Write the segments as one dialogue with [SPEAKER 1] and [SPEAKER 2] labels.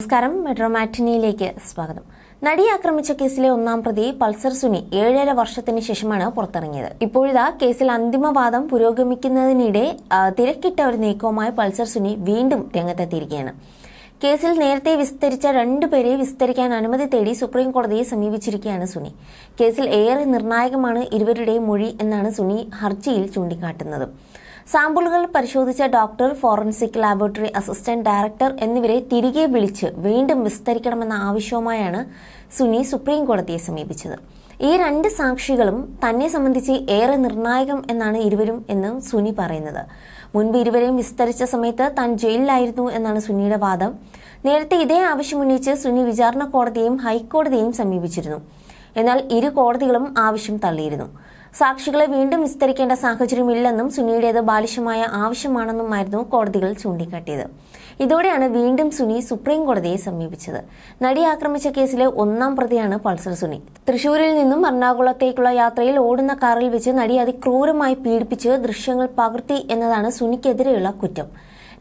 [SPEAKER 1] നമസ്കാരം. മെട്രോ മാറ്റിനിയിലേക്ക് സ്വാഗതം. നടി ആക്രമിച്ച കേസിലെ ഒന്നാം പ്രതി പൾസർ സുനി ഏഴര വർഷത്തിന് ശേഷമാണ് പുറത്തിറങ്ങിയത്. ഇപ്പോഴിതാ കേസിൽ അന്തിമവാദം പുരോഗമിക്കുന്നതിനിടെ തിരക്കിട്ട ഒരു നീക്കവുമായി പൾസർ സുനി വീണ്ടും രംഗത്തെത്തിയിരിക്കുകയാണ്. കേസിൽ നേരത്തെ വിസ്തരിച്ച രണ്ടുപേരെ വിസ്തരിക്കാൻ അനുമതി തേടി സുപ്രീം കോടതിയെ സമീപിച്ചിരിക്കുകയാണ് സുനി. കേസിൽ ഏറെ നിർണായകമാണ് ഇരുവരുടെയും മൊഴി എന്നാണ് സുനി ഹർജിയിൽ ചൂണ്ടിക്കാട്ടുന്നത്. സാമ്പിളുകൾ പരിശോധിച്ച doctor forensic laboratory assistant director എന്നിവരെ തിരികെ വിളിച്ച് വീണ്ടും വിസ്തരിക്കണമെന്ന ആവശ്യവുമായാണ് സുനി സുപ്രീം കോടതിയെ സമീപിച്ചത്. ഈ രണ്ട് സാക്ഷികളും തന്നെ സംബന്ധിച്ച് ഏറെ നിർണായകം എന്നാണ് ഇരുവരും എന്ന് സുനി പറയുന്നത്. മുൻപ് ഇരുവരെയും വിസ്തരിച്ച സമയത്ത് താൻ ജയിലിലായിരുന്നു എന്നാണ് സുനിയുടെ വാദം. നേരത്തെ ഇതേ ആവശ്യമുന്നയിച്ച് സുനി വിചാരണ കോടതിയെയും ഹൈക്കോടതിയെയും സമീപിച്ചിരുന്നു. എന്നാൽ ഇരു കോടതികളും ആവശ്യം തള്ളിയിരുന്നു. സാക്ഷികളെ വീണ്ടും വിസ്തരിക്കേണ്ട സാഹചര്യമില്ലെന്നും സുനിയുടേത് ബാലിശമായ ആവശ്യമാണെന്നുമായിരുന്നു കോടതികൾ ചൂണ്ടിക്കാട്ടിയത്. ഇതോടെയാണ് വീണ്ടും സുനി സുപ്രീം കോടതിയെ സമീപിച്ചത്. നടി ആക്രമിച്ച കേസിലെ ഒന്നാം പ്രതിയാണ് പൾസർ സുനി. തൃശൂരിൽ നിന്നും എറണാകുളത്തേക്കുള്ള യാത്രയിൽ ഓടുന്ന കാറിൽ വെച്ച് നടി അതിക്രൂരമായി പീഡിപ്പിച്ച് ദൃശ്യങ്ങൾ പകർത്തി എന്നതാണ് സുനിക്കെതിരെയുള്ള കുറ്റം.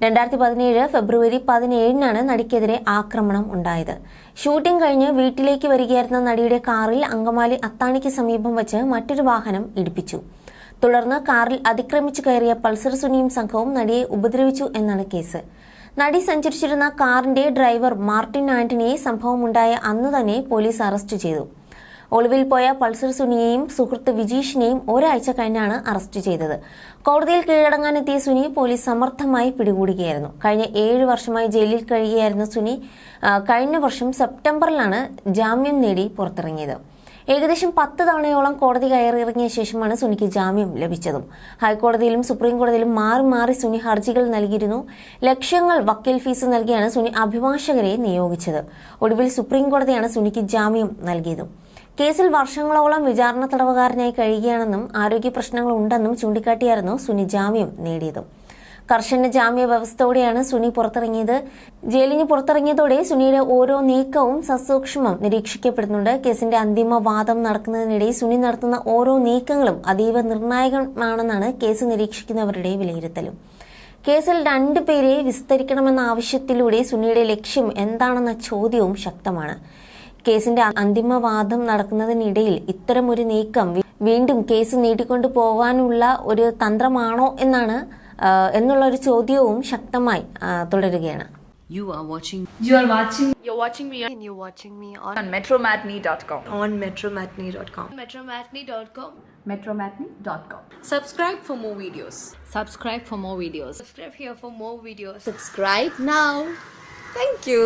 [SPEAKER 1] രണ്ടായിരത്തി പതിനേഴ് ഫെബ്രുവരി പതിനേഴിനാണ് നടിക്കെതിരെ ആക്രമണം ഉണ്ടായത്. ഷൂട്ടിംഗ് കഴിഞ്ഞ് വീട്ടിലേക്ക് വരികയായിരുന്ന നടിയുടെ കാറിൽ അങ്കമാലി അത്താണിക്ക് സമീപം വച്ച് മറ്റൊരു വാഹനം ഇടിപ്പിച്ചു. തുടർന്ന് കാറിൽ അതിക്രമിച്ചു കയറിയ പൾസർ സുനിയും സംഘവും നടിയെ ഉപദ്രവിച്ചു എന്നാണ് കേസ്. നടി സഞ്ചരിച്ചിരുന്ന കാറിന്റെ ഡ്രൈവർ മാർട്ടിൻ ആന്റണിയെ സംഭവമുണ്ടായ അന്ന് തന്നെ പോലീസ് അറസ്റ്റ് ചെയ്തു. ഒളിവിൽ പോയ പൾസർ സുനിയെയും സുഹൃത്ത് വിജീഷിനെയും ഒരാഴ്ച കഴിഞ്ഞാണ് അറസ്റ്റ് ചെയ്തത്. കോടതിയിൽ കീഴടങ്ങാനെത്തിയ സുനി പോലീസ് സമർത്ഥമായി പിടികൂടുകയായിരുന്നു. കഴിഞ്ഞ ഏഴ് വർഷമായി ജയിലിൽ കഴിയുകയായിരുന്ന സുനി കഴിഞ്ഞ വർഷം സെപ്റ്റംബറിലാണ് ജാമ്യം നേടി പുറത്തിറങ്ങിയത്. ഏകദേശം പത്ത് തവണയോളം കോടതി കയറിയിറങ്ങിയ ശേഷമാണ് സുനിക്ക് ജാമ്യം ലഭിച്ചതും. ഹൈക്കോടതിയിലും സുപ്രീം കോടതിയിലും മാറി മാറി സുനി ഹർജികൾ നൽകിയിരുന്നു. ലക്ഷങ്ങൾ വക്കീൽ ഫീസ് നൽകിയാണ് സുനി അഭിഭാഷകരെ നിയോഗിച്ചത്. ഒടുവിൽ സുപ്രീം കോടതിയാണ് സുനിക്ക് ജാമ്യം നൽകിയത്. കേസിൽ വർഷങ്ങളോളം വിചാരണ തടവുകാരനായി കഴിയുകയാണെന്നും ആരോഗ്യ പ്രശ്നങ്ങൾ ഉണ്ടെന്നും ചൂണ്ടിക്കാട്ടിയായിരുന്നു സുനി ജാമ്യം നേടിയതും. കർശന ജാമ്യ വ്യവസ്ഥയോടെയാണ് സുനി പുറത്തിറങ്ങിയത്. ജയിലിന് പുറത്തിറങ്ങിയതോടെ സുനിയുടെ ഓരോ നീക്കവും സസൂക്ഷ്മം നിരീക്ഷിക്കപ്പെടുന്നുണ്ട്. കേസിന്റെ അന്തിമ വാദം നടക്കുന്നതിനിടെ സുനി നടത്തുന്ന ഓരോ നീക്കങ്ങളും അതീവ നിർണായകമാണെന്നാണ് കേസ് നിരീക്ഷിക്കുന്നവരുടെ വിലയിരുത്തലും. കേസിൽ രണ്ടുപേരെ വിസ്തരിക്കണമെന്ന ആവശ്യത്തിലൂടെ സുനിയുടെ ലക്ഷ്യം എന്താണെന്ന ചോദ്യവും ശക്തമാണ്. കേസിന്റെ അന്തിമവാദം നടക്കുന്നതിനിടയിൽ ഇത്തരമൊരു നീക്കം വീണ്ടും കേസ് നീട്ടിക്കൊണ്ടു പോകാനുള്ള ഒരു തന്ത്രമാണോ എന്നാണ് എന്നുള്ള ഒരു ചോദ്യവും ശക്തമായി തുടരുകയാണ്
[SPEAKER 2] You are watching
[SPEAKER 3] You are watching
[SPEAKER 4] You're watching me and you're watching me on,
[SPEAKER 3] on metromatney.com.
[SPEAKER 4] on metromatney.com.
[SPEAKER 3] Metromatney.com.
[SPEAKER 4] Metromatney.com.
[SPEAKER 2] subscribe for more videos subscribe for more videos
[SPEAKER 4] Subscribe here for more videos.
[SPEAKER 2] subscribe now thank you